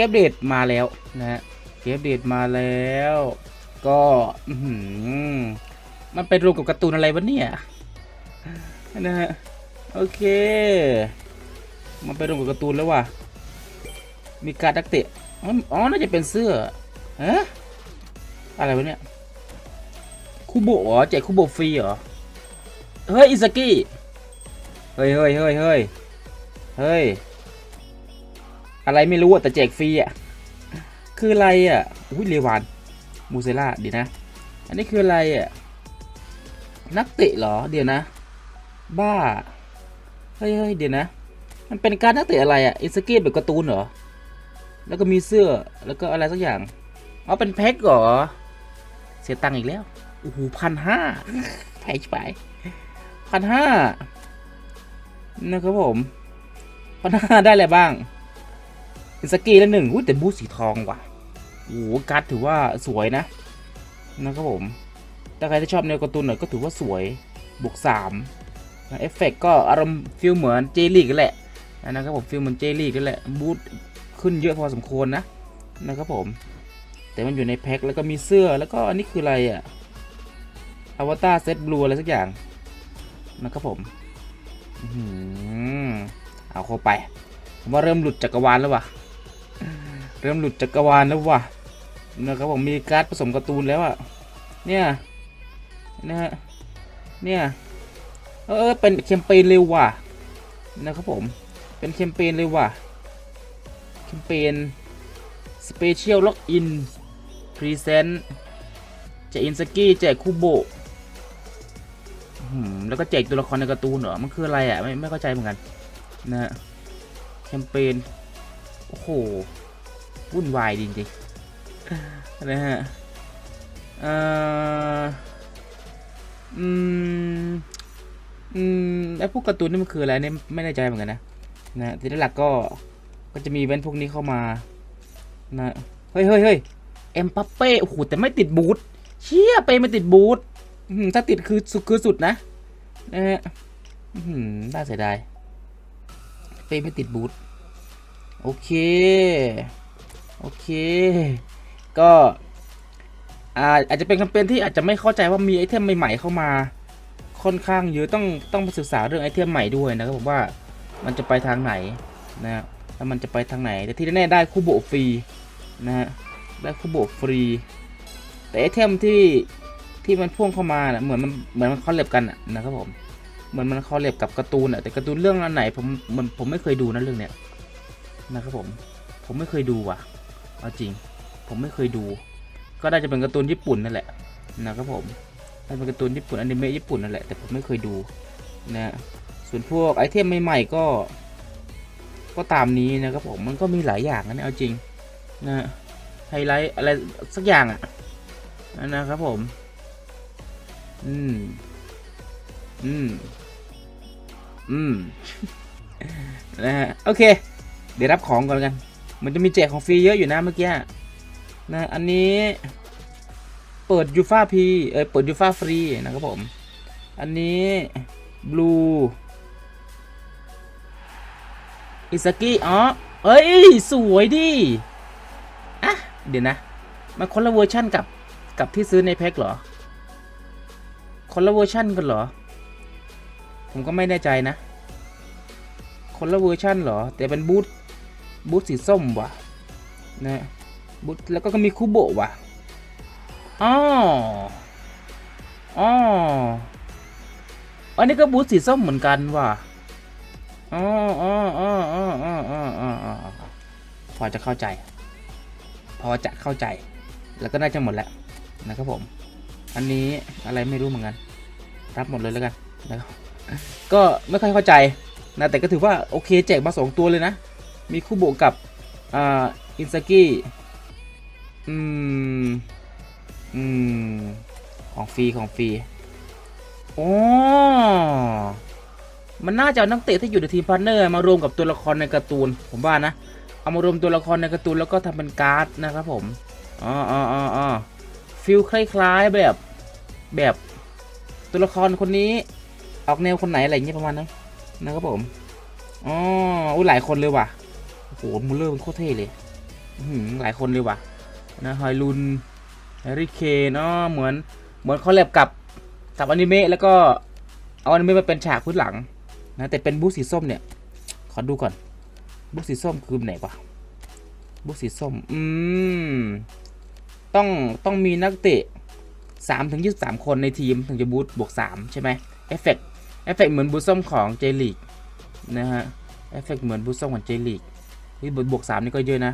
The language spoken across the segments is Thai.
เกมเดตมาแล้วนะฮะเกมเดตมาแล้ว ก็มันไปรวมกับการ์ตูนอะไรวะเนี่ยนะฮะโอเค มันไปรวมกับการ์ตูนแล้วว่ะมีการดักเตะอ๋ออ๋อน่าจะเป็นเสื้อฮะอะไรวะเนี่ยคูโบะเหรอแจกคูโบะฟรีเหรอเฮ้ยอิซากิเฮ้ยเฮ้ยเฮ้ยเฮ้ยเฮ้ย อะไรไม่รู้อะแต่แจกฟรีอะ คืออะไรอะอุ้ยเลวานมูเซล่าดีนะ อันนี้คืออะไรอะ นักเตะเหรอ เดี๋ยวนะ บ้า เฮ้ยเฮ้ยเดี๋ยวนะ มันเป็นการนักเตะอะไรอะอิซากิแบบการ์ตูนเหรอ แล้วก็มีเสื้อ แล้วก็อะไรสักอย่าง อ๋อ เป็นแพ็คเหรอ เสียตังค์อีกแล้ว โอ้โหพันห้าแพงไปพันห้านะครับผมพันห้าได้อะไรบ้าง อิสกีล้วหนึ่งอุ้ยแต่บูสีทองว่ะโอ้โหการ์ดถือว่าสวยนะนะครับผม ถ้าใครที่ชอบแนวการ์ตูนหน่อยก็ถือว่าสวยบวกสามเอฟเฟกก็อารมณ์ฟิลเหมือนเจลี่กันแหละนะครับผมฟิลเหมือนเจลี่กันแหละบูทขึ้นเยอะพอสมควรนะนะครับผม แต่มันอยู่ในแพ็คแล้วก็มีเสื้อแล้วก็อันนี้คืออะไรอะ่ะอวตารเซตบลูอะไรสักอย่างนะครับผมอื้อหือเอาเข้าไปผมว่าเริ่มหลุดจักรวาลแล้วว่ะ เริ่มหลุดจักรวาลแล้ววะนะครับผมมีการ์ดผสมการ์ตูนแล้วอะเนี่ยนะฮะเนี่ยเออเป็นแคมเปญเร็วว่ะนะครับผมเป็นแคมเปญเร็วว่ะแคมเปญสเปเชียลล็อกอินพรีเซนต์แจกอินสกี้แจกคูโบหือแล้วก็แจกตัวละครในการ์ตูนเหรอ มันคืออะไรอะ ไม่ไม่เข้าใจเหมือนกัน นะฮะแคมเปญ โอ้โห วุ่นวายจริงๆนะฮะเอ่ออืมอืมไอพวกการ์ตูนนี่มันคืออะไรเนี่ยไม่แน่ใจเหมือนกันนะนะทีนี้หลักก็ก็จะมีเว้นพวกนี้เข้ามานะเฮ้ยเฮ้ยเฮ้ยเอ็มปัปเป้โอ้โหแต่ไม่ติดบูทเชี่ยเป้ไม่ติดบูทถ้าติดคือสุดคือสุดนะนะฮะน่าเสียดายเป้ไม่ติดบูทโอเค โอเค ก็อาอาจจะเป็นแคมเปญที่อาจจะไม่เข้าใจว่ามีไอเทมใหม่ๆเข้ามา ค่อนข้างเยอะต้องต้องมาศึกษาเรื่องไอเทมใหม่ด้วยนะครับผมว่ามันจะไปทางไหนนะฮะแล้วมันจะไปทางไหน แต่ที่แน่ๆได้คู่โบฟรีนะฮะได้คู่โบฟรี แต่ไอเทมที่ที่มันพ่วงเข้ามานะเหมือนมันเหมือนมันคอลเลบกันอะนะครับผมเหมือนมันคอลเลบกับการ์ตูนอะแต่การ์ตูนเรื่องอันไหนผมมันผมไม่เคยดูนะเรื่องเนี้ยนะครับผมผมไม่เคยดูว่ะ เอาจริง ผมไม่เคยดู ก็ได้จะเป็นการ์ตูนญี่ปุ่นนั่นแหละนะครับผมน่าเป็นการ์ตูนญี่ปุ่นอนิเมะญี่ปุ่นนั่นแหละแต่ผมไม่เคยดูนะฮะส่วนพวกไอเทมใหม่ๆก็ ก็ตามนี้นะครับผมมันก็มีหลายอย่างนะเนี่ยเอาจริงนะไฮไลท์อะไรสักอย่างอะนะครับผม อืม อืม อืม นะฮะ โอเค เดี๋ยวรับของก่อนกัน มันจะมีแจกของฟรีเยอะอยู่นะเมื่อกี้นะอันนี้เปิดยูฟาพีเออเปิดยูฟาฟรีนะครับผม อันนี้บลูอิซากิอ๋อเอ้ย สวยดิอะเดี๋ยวนะ มันคนละเวอร์ชั่นกับกับที่ซื้อในแพ็คเหรอ คนละเวอร์ชั่นกันเหรอ ผมก็ไม่แน่ใจนะ คนละเวอร์ชั่นเหรอ แต่เป็นบูท บูทสีส้มว่ะนะบูทแล้วก็มีคูโบะว่ะอ๋ออ๋ออันนี้ก็บูทสีส้มเหมือนกันว่ะอ๋ออ๋ออ๋ออ๋ออ๋ออ๋อพอจะเข้าใจ พอจะเข้าใจ แล้วก็น่าจะหมดแล้วนะครับผม อันนี้อะไรไม่รู้เหมือนกัน รับหมดเลยแล้วกันนะครับก็ไม่ค่อยเข้าใจนะแต่ก็ถือว่าโอเคแจกมาสองตัวเลยนะ มีคู่โบกับอ่าอินซากิอืม อืม ของฟรีของฟรีโอ้มันน่าจะนักเตะที่อยู่ในทีมพาร์เนอร์มารวมกับตัวละครในการ์ตูน ผมว่านะ เอามารวมตัวละครในการ์ตูนแล้วก็ทำเป็นการ์ดนะครับผมอ๋ออ๋ออ๋อฟิลคล้ายๆแบบแบบตัวละครคนนี้ ออกแนวคนไหนอะไรอย่างเงี้ยประมาณนั้นนะครับผมอ๋ออุ้ยหลายคนเลยว่ะ โอ้โหมูลเลอร์มันโคตรเท่เลยหลายคนเลยว่ะนะฮอยลุนแฮร์รี่เคนอ๋อเหมือนเหมือนเขาแลบกับกับอนิเมะแล้วก็เอาอนิเมะมาเป็นฉากพื้นหลังนะแต่เป็นบูธสีส้มเนี่ย ขอดูก่อนบูธสีส้มคือไหนวะบูธสีส้ม อืม ต้องต้องมีนักเตะสามถึงยี่สามคนในทีมถึงจะบูธบวกสามใช่ไหมเอฟเฟกต์เอฟเฟกต์เหมือนบูธส้มของเจลีกนะฮะเอฟเฟกต์เหมือนบูธส้มของเจลีก ที่บวกสามนี่ก็เยอะนะ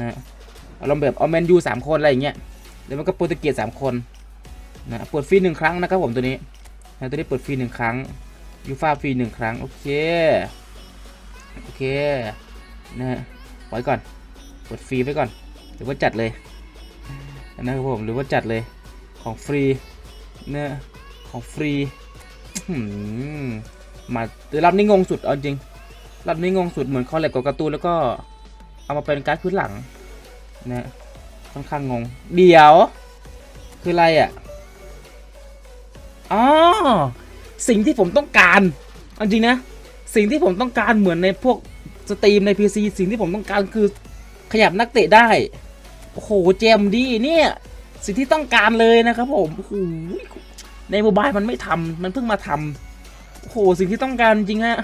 นะอารมณ์แบบเอาแมนยูสามคนอะไรอย่างเงี้ยแล้วมันก็โปรตุเกสสามคนนะเปิดฟรีหนึ่งครั้งนะครับผมตัวนี้นะตัวนี้เปิดฟรีหนึ่งครั้งยูฟาฟรีหนึ่งครั้งโอเคโอเคนะไว้ก่อนเปิดฟรีไว้ก่อนหรือว่าจัดเลยนะครับผมหรือว่าจัดเลยของฟรีเนี่ยของฟรีหือมาเดี๋ยวรอบนี้งงสุดเอาจริง รอบนี้งงสุดเหมือนคอลแลบกับการ์ตูนแล้วก็เอามาเป็นการ์ดพื้นหลังนะค่อนข้างงง เดี๋ยว คืออะไรอะอ๋อสิ่งที่ผมต้องการจริงนะ สิ่งที่ผมต้องการเหมือนในพวกสตรีมใน PC สิ่งที่ผมต้องการคือขยับนักเตะได้ โอ้โหเจมดีเนี่ย สิ่งที่ต้องการเลยนะครับผมโอ้โหในโมบายมันไม่ทำมันเพิ่งมาทำโอ้โหสิ่งที่ต้องการจริงฮะ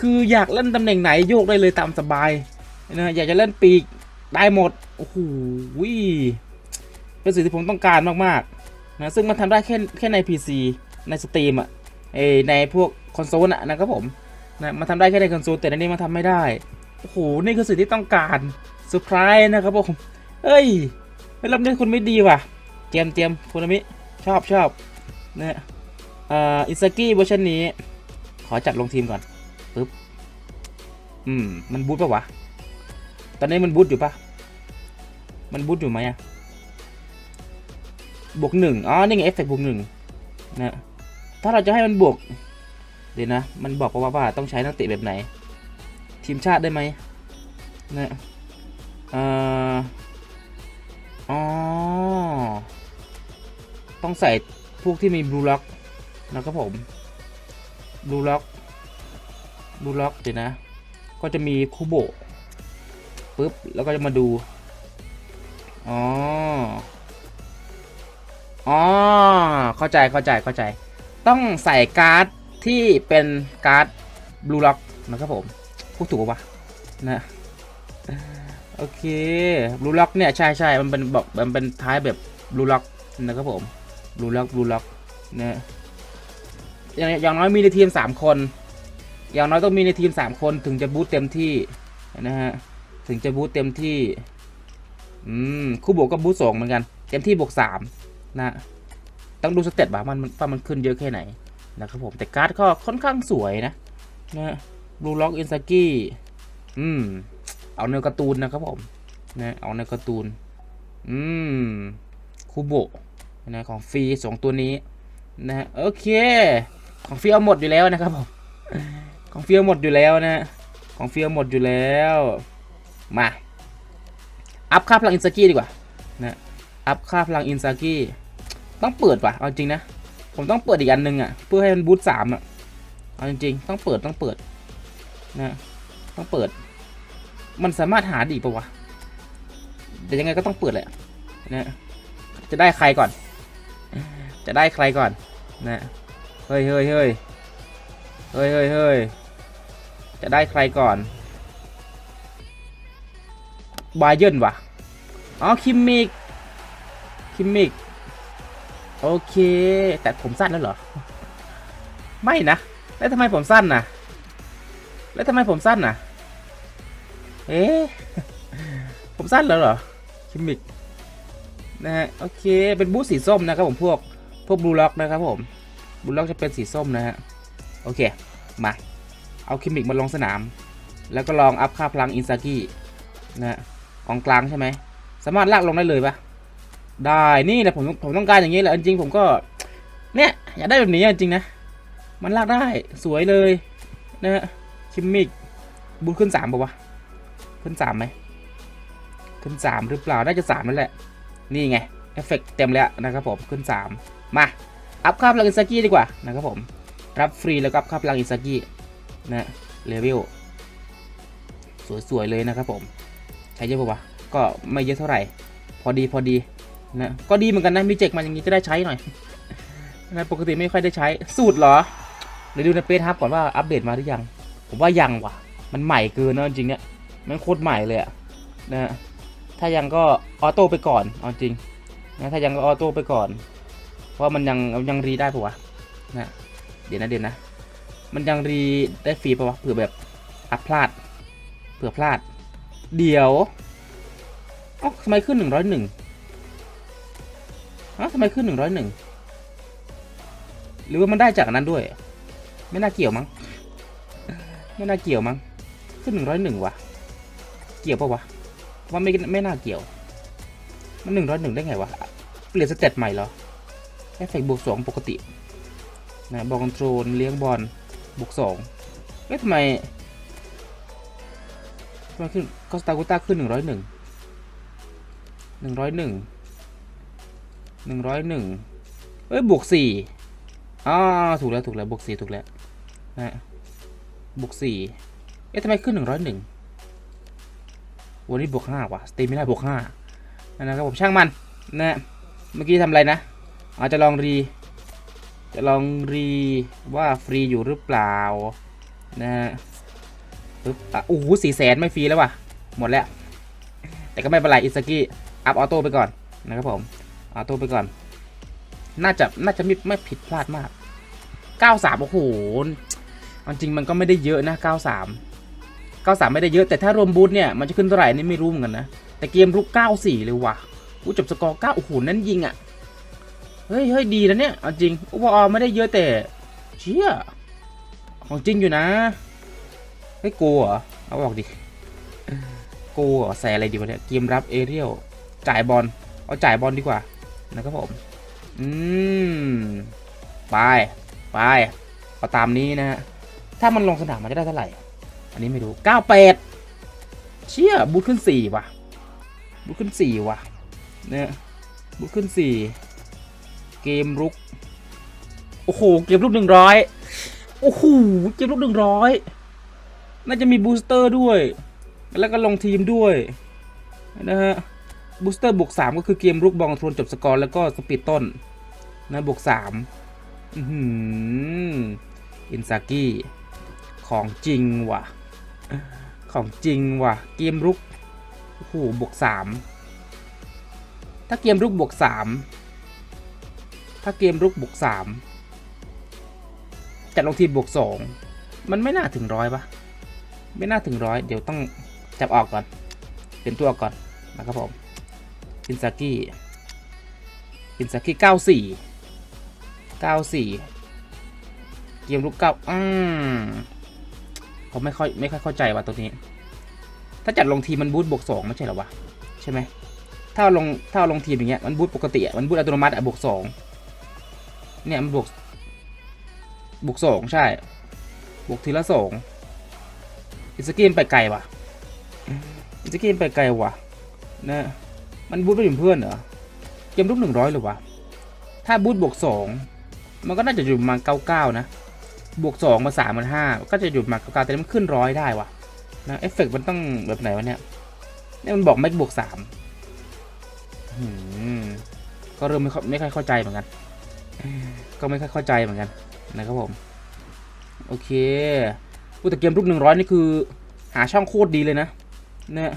คืออยากเล่นตำแหน่งไหนโยกได้เลยตามสบายนะอยากจะเล่นปีกได้หมดโอ้โหเป็นสิ่งที่ผมต้องการมากๆนะซึ่งมันทำได้แค่แค่ใน PC ในสตรีมอะเอในพวกคอนโซลอะนะครับผมนะมันทำได้แค่ในคอนโซลแต่ในนี้มันทำไม่ได้โอ้โหนี่คือสิ่งที่ต้องการเซอร์ไพรส์นะครับผมเอ้ยไม่รับเล่นคุณไม่ดีว่ะเจียมเจียมคุณมิชอบชอบนะเอ่ออิซากิเวอร์ชันนี้ ขอจัดลงทีมก่อน อืม มันบูทปะวะ ตอนนี้มันบูทอยู่ปะมันบูทอยู่ไหมอะบวกหนึ่งอ๋อ นี่ไงเอฟเฟกต์บวกหนึ่งนะ ถ้าเราจะให้มันบวก เดี๋ยวนะ มันบอกว่าว่าต้องใช้นักเตะแบบไหน ทีมชาติได้ไหมนะเอ่ออ๋อ ต้องใส่พวกที่มีบลูล็อกนะครับผมบลูล็อกบลูล็อกเดี๋ยวนะ ก็จะมีคูโบปุ๊บ แล้วก็จะมาดู อ๋อ อ๋อ เข้าใจเข้าใจเข้าใจ ต้องใส่การ์ดที่เป็นการ์ดบลูล็อกนะครับผม พูดถูกปะนะ โอเคบลูล็อกเนี่ยใช่ใช่มันเป็นแบบมันเป็นท้ายแบบบลูล็อกนะครับผมบลูล็อกบลูล็อกนะอย่างอย่างน้อยมีในทีมสามคน อย่างน้อยต้องมีในทีมสามคนถึงจะบูตเต็มที่นะฮะถึงจะบูตเต็มที่อืมคู่บวกก็บูตสองเหมือนกันเต็มที่บวกสามนะต้องดูสเตตว่ามันมันว่ามันขึ้นเยอะแค่ไหนนะครับผมแต่การ์ดก็ค่อนข้างสวยนะนะบลูล็อกอินซากิอืมเอาแนวการ์ตูนนะครับผมนะเอาแนวการ์ตูนอืมคูโบนะของฟรีสองตัวนี้นะโอเค ของฟรีเอาหมดอยู่แล้วนะครับผม ของฟรีเอาหมดอยู่แล้วนะของฟรีเอาหมดอยู่แล้ว มา อัพค่าพลังอินซากิดีกว่านะอัพค่าพลังอินซากิต้องเปิดว่ะเอาจริงนะ ผมต้องเปิดอีกอันหนึงอะ เพื่อให้มันบูทสามอะเอาจริงๆต้องเปิดต้องเปิดนะต้องเปิด มันสามารถหาดีปะวะแต่ยังไงก็ต้องเปิดแหละนะจะได้ใครก่อน จะได้ใครก่อนนะเฮ้ยเฮ้ยเฮ้ยเฮ้ยเฮ้ยเฮ้ย จะได้ใครก่อนบาเยนวะอ๋อ คิมมิก คิมมิก โอเค แต่ผมสั้นแล้วเหรอ ไม่นะ แล้วทำไมผมสั้นนะแล้วทำไมผมสั้นนะเอ๊ะ ผมสั้นแล้วเหรอ คิมมิก นะฮะ โอเค เป็นบูธสีส้มนะครับผมพวก พวกบลูล็อกนะครับผมบลูล็อกจะเป็นสีส้มนะฮะ โอเค มา เอาคิมิกมาลงสนาม แล้วก็ลองอัพค่าพลังอินซากินะฮะของกลางใช่ไหมสามารถลากลงได้เลยปะได้นี่แหละผมผมต้องการอย่างนี้แหละจริงผมก็เนี่ยอยากได้แบบนี้จริงนะมันลากได้สวยเลยนะฮะคิมมิกบูทขึ้นสามป่าวะขึ้นสามไหมขึ้นสามหรือเปล่าน่าจะสามนั่นแหละ นี่ไงเอฟเฟกต์เต็มแล้วนะครับผมขึ้นสามมาอัพค่าพลังอินซากิดีกว่านะครับผมรับฟรีแล้วก็อัพค่าพลังอินซากิ นะเลเวลสวยๆเลยนะครับผมใช้เยอะป่าวะก็ไม่เยอะเท่าไหร่ พอดีพอดีนะก็ดีเหมือนกันนะมีเจกมาอย่างนี้จะได้ใช้หน่อยนะปกติไม่ค่อยได้ใช้สูตรเหรอเดี๋ยวดูในเปซฮับก่อนว่าอัปเดตมาหรือยัง ผมว่ายังว่ะ มันใหม่เกินนะจริงเนี่ยมันโคตรใหม่เลยอะนะถ้ายังก็ออโต้ไปก่อนเอาจริงนะถ้ายังก็ออโต้ไปก่อน เพราะมันยังยังรีได้ปะวะนะเดี๋ยวนะเดี๋ยวนะ มันยังรีได้ฟรีปะวะเผื่อแบบอัพพลาดเผื่อพลาด เดี๋ยวอ้าทำไมขึ้นหนึ่งร้อยหนึ่งอ้าวทำไมขึ้นหนึ่งร้อยหนึ่งหรือว่ามันได้จากนนั้นด้วย ไม่น่าเกี่ยวมั้งไม่น่าเกี่ยวมั้งขึ้นหนึ่งร้อยหนึ่งวะเกี่ยวปะวะว่าไม่ไม่น่าเกี่ยว มันหนึ่งร้อยหนึ่งได้ไงวะเปลี่ยนสเตตใหม่เหรอเอฟเฟกต์บวกสองปกตินะบอลคอนโทรลเลี้ยงบอล บวกสองเอ๊ะทำไมทำไมขึ้นก็สตาร์กูต้าขึ้นหนึ่งร้อยหนึ่งหนึ่งร้อยหนึ่งหนึ่งร้อยหนึ่งเอ้ยบวกสี่อ่าถูกแล้วถูกแล้วบวกสี่ถูกแล้วนะบวกสี่เอ๊ะทำไมขึ้นหนึ่งร้อยหนึ่งวันนี้บวกห้าว่ะสตีไม่ได้บวกห้านะครับผมช่างมันนะฮะเมื่อกี้ทำอะไรนะอาจจะลองรี จะลองรีว่าฟรีอยู่หรือเปล่านะฮะปึ๊บอะโอ้โหสี่แสนไม่ฟรีแล้วว่ะ หมดแล้ว แต่ก็ไม่เป็นไรอิสกี้อัพออโต้ไปก่อนนะครับผมออโต้ไปก่อน น่าจะน่าจะไม่ไม่ผิดพลาดมาก 93 โอ้โหจริงมันก็ไม่ได้เยอะนะ 93 93 ไม่ได้เยอะแต่ถ้ารวมบูทเนี่ย มันจะขึ้นเท่าไหร่นี่ไม่รู้เหมือนกันนะ แต่เกมรุก 94 เลยว่ะอู้จบสกอร์ 9 โอ้โห นั่นยิงอะ่ะ เฮ้ยเฮ้ยดีนะเนี่ยเอาจริงอุปออไม่ได้เยอะแต่เชี่ยของจริงอยู่นะเฮ้ยโกเหรอเอาบอกดิโกเหรอใส่อะไรดีวะเนี่ยเกมรับเอเรียลจ่ายบอลเอาจ่ายบอลดีกว่านะครับผมอืมไปไปเอาตามนี้นะฮะถ้ามันลงสนามมันจะได้เท่าไหร่ อันนี้ไม่รู้98เชี่ยบูทขึ้น4ว่ะบูทขึ้น4ว่ะเนี่ยบูทขึ้น4 เกมรุก โอ้โห เกมรุก100โอ้โห เกมรุก100น่าจะมีบูสเตอร์ด้วย แล้วก็ลงทีมด้วย นะฮะ บูสเตอร์บวก3ก็คือเกมรุกบอลทวนจบสกอร์แล้วก็สปีดต้น นะบวกสามอืมอินซากิของจริงว่ะ ของจริงว่ะ เกมรุกโอ้โหบวกสามถ้าเกมรุกบวกสาม ถ้าเกมรุกบวกสามจัดลงทีมบวกสองมันไม่น่าถึงร้อยปะไม่น่าถึงร้อยเดี๋ยวต้องจับออกก่อน เป็นตัวก่อนนะครับผมอินซากิอินซากิเก้าสี่เก้าสี่เกมลุกเก้าอืมผมไม่ค่อยไม่ค่อยเข้าใจว่าตัวนี้ ถ้าจัดลงทีมมันบูทบวกสองไม่ใช่หรอวะใช่ไหมถ้าเอาลงถ้าเอาลงทีมอย่างเงี้ยมันบูทปกติอะมันบูทอัตโนมัติอะบวกสอง เนี่ยมันบวกบวกสองใช่ บวกทีละสองอิสกีมนไปไกลว่ะอิสกีมนไปไกลว่ะนะมันบูทไปถึงเพื่อนเหรอเกมลุกหนึ่งร้อยหรือวะถ้าบูทบวกสองมันก็น่าจะอยู่มาเก้าเก้านะ บวกสองมาสามมันห้าก็จะอยู่มาเก้าเก้าแต่มันขึ้นร้อยได้วะนะเอฟเฟกต์มันต้องแบบไหนวะเนี่ยเนี่ยมันบอกไม่บวกสามอืมก็เริ่มไม่ค่อยไม่ค่อยเข้าใจเหมือนกัน ก็ไม่ค่อยเข้าใจเหมือนกันนะครับผม โอเคพูดแต่เกมลุกหนึ่งร้อยนี่คือ หาช่องโคตรดีเลยนะเนี่ย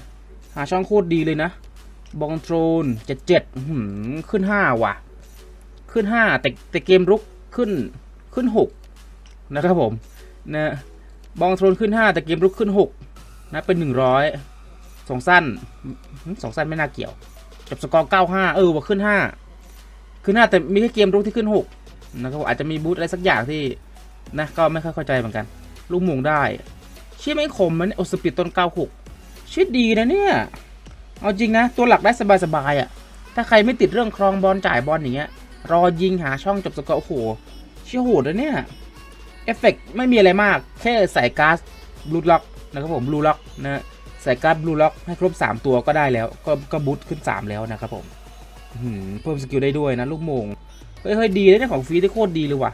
หาช่องโคตรดีเลยนะ บอลโทรนเจ็ดเจ็ดขึ้นห้าว่ะ ขึ้นห้าแต่แต่เกมรุกขึ้นขึ้นหกนะครับผมนะบอลโทรนขึ้นห้าแต่เกมรุกขึ้นหกนะเป็นหนึ่งร้อยสองสั้นสองสั้นไม่น่าเกี่ยวจบสกอร์เก้าห้าเออว่าขึ้นห้า ขึ้นห้าแต่มีแค่เกมรุกที่ขึ้นหกนะครับผมอาจจะมีบูธอะไรสักอย่างที่นะก็ไม่ค่อยเข้าใจเหมือนกัน ลูกหมงได้ชี่ยไม่คมมันโอสปีดต้นเก้าหกชิดดีนะเนี่ย เอาจริงนะ ตัวหลักได้สบายๆอะ่ะ ถ้าใครไม่ติดเรื่องครองบอลจ่ายบอลอย่างเงี้ย รอยิงหาช่องจบสกอร์โอ้โหชี่ยโหดนะเนี่ย เอฟเฟกต์ไม่มีอะไรมาก แค่ใส่การ์ดบลูล็อกนะครับผมบลูล็อกนะใส่การ์ดบลูล็อกให้ครบ 3 ตัวก็ได้แล้ว ก็ก็บูตขึ้น 3 แล้วนะครับผม เพิ่มสกิลได้ด้วยนะลูกโมงเฮ้ยดีนะเนี่ยของฟรีได้โคตรดีเลยว่ะ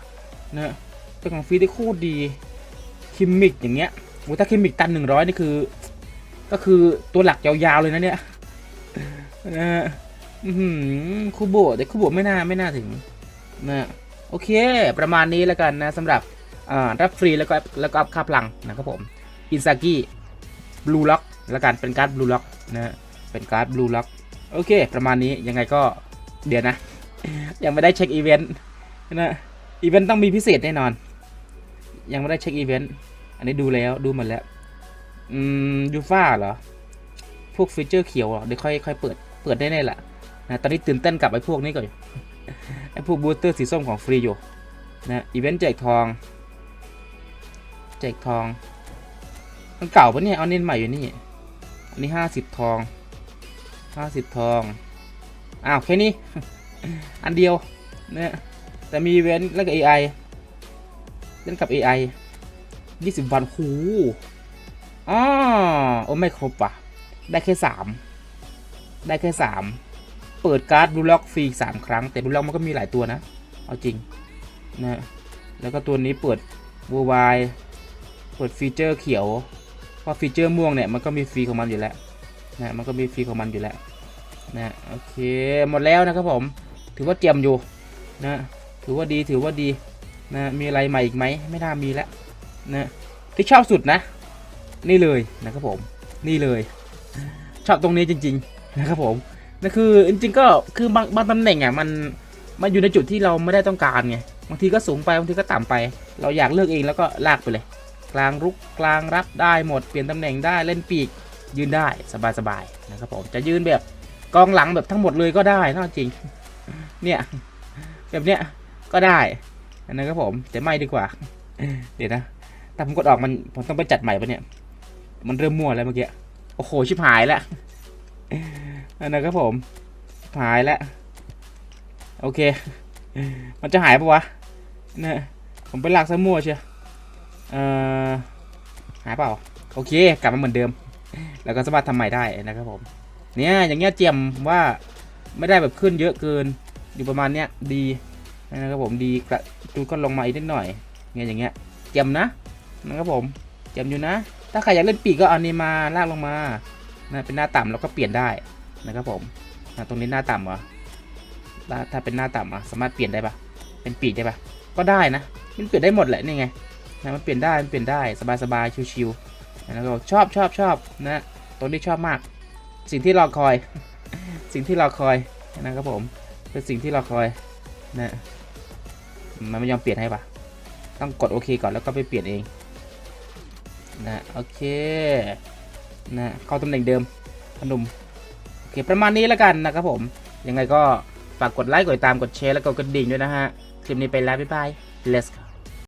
นะเป็นของฟรีได้โคตรดีคิมมิกอย่างเงี้ยโอ้ถ้าคิมมิกตันหนึ่งร้อยนี่คือ ก็คือตัวหลักยาวๆเลยนะเนี่ยนะคูโบะแต่คูโบะไม่น่าไม่น่าถึงนะโอเค ประมาณนี้แล้วกันนะสำหรับอ่ารับฟรีแล้วก็แล้วก็อัพค่าพลังนะครับผมอินซากิบลูล็อกแล้วกันเป็นการ์ดบลูล็อกนะเป็นการ์ดบลูล็อก โอเค ประมาณนี้ยังไงก็เดี๋ยวนะ ยังไม่ได้เช็คอีเวนต์นะอีเวนต์ต้องมีพิเศษแน่นอน ยังไม่ได้เช็คอีเวนต์อันนี้ดูแล้วดูหมดแล้วอืมยูฟ่าเหรอ พวกฟีเจอร์เขียวเหรอเดี๋ยวค่อยค่อยเปิดเปิดได้แน่แหละนะตอนนี้ตื่นเต้นกับไอ้พวกนี้ก่อนไอ้พวกบูสเตอร์สีส้มของฟรีอยู่นะอีเวนต์แจกทองแจกทองมันเก่าปะเนี่ยเอาเน้นใหม่อยู่นี่ อันนี้ห้าสิบทอง ห้าสิบทอง อ้าว แค่นี้ อันเดียวเนี่ยแต่มีเว้นแล้วก็ AI เล่นกับ AI ยี่สิบวันหูอ๋อโอ้ไม่ครบว่ะ ได้แค่สามได้แค่สามเปิดการ์ดบลูล็อกฟรีสามครั้ง แต่บลูล็อกมันก็มีหลายตัวนะ เอาจริงนะแล้วก็ตัวนี้เปิดวัววายเปิดฟีเจอร์เขียว เพราะฟีเจอร์ม่วงเนี่ย มันก็มีฟรีของมันอยู่แล้ว นะมันก็มีฟรีของมันอยู่แล้วนะโอเคหมดแล้วนะครับผม ถือว่าเจียมอยู่นะถือว่าดีถือว่าดีนะมีอะไรใหม่อีกไหมไม่น่ามีแล้วนะที่ชอบสุดนะ นี่เลยนะครับผมนี่เลย ชอบตรงนี้จริง ๆ นะครับผมนั่นคือจริงๆก็คือบางบางตำแหน่งอะมันมันอยู่ในจุดที่เราไม่ได้ต้องการไงบางทีก็สูงไปบางทีก็ต่ำไป เราอยากเลือกเองแล้วก็ลากไปเลย กลางรุกกลางรับได้หมดเปลี่ยนตำแหน่งได้เล่นปีก ยืนได้สบายๆนะครับผมจะยืนแบบกองหลังแบบทั้งหมดเลยก็ได้นะจริง เนี่ยแบบเนี้ยก็ได้นะครับผมแต่ไม่ดีกว่า เดี๋ยวนะแต่ผมกดออกมันผมต้องไปจัดใหม่ปะเนี่ย มันเริ่มมั่วแล้วเมื่อกี้โอ้โหชิบหายแล้วอันนะครับผมหายแล้วโอเค มันจะหายปะวะเนี่ยผมไปลากซะมั่วเชียวเอ่อหายเปล่า โอเค กลับมาเหมือนเดิม แล้วก็สามารถทำใหม่ได้นะครับผม เนี่ยอย่างเงี้ยเจียมว่าไม่ได้แบบขึ้นเยอะเกิน อยู่ประมาณเนี้ยดีนะครับผมดีกระจูดก็ลงมาอีกนิดหน่อยเนี่ยอย่างเงี้ยเจียมนะนะครับผมเจียมอยู่นะ ถ้าใครอยากเล่นปีกก็เอานี้มาลากลงมานะเป็นหน้าต่ำแล้วก็เปลี่ยนได้นะครับผมนะตรงนี้หน้าต่ำเหรอถ้าถ้าเป็นหน้าต่ำอะสามารถเปลี่ยนได้ปะเป็นปีกได้ปะก็ได้นะ มันเปลี่ยนได้หมดแหละนี่ไงนะมันเปลี่ยนได้มันเปลี่ยนได้สบายๆชิวๆ นะก็ชอบชอบชอบนะตรงนี้ชอบมาก สิ่งที่รอคอย สิ่งที่รอคอยนะครับผมเป็นสิ่งที่รอคอยนะมันไม่ยอมเปลี่ยนให้ปะต้องกดโอเคก่อนแล้วก็ไปเปลี่ยนเองนะโอเคนะเข้าตำแหน่งเดิมพนมโอเคประมาณนี้แล้วกันนะครับผม ยังไงก็ฝากกดไลค์กดติดตามกดแชร์แล้วก็กดกระดิ่งด้วยนะฮะ คลิปนี้ไปแล้ว บ๊ายบาย let's go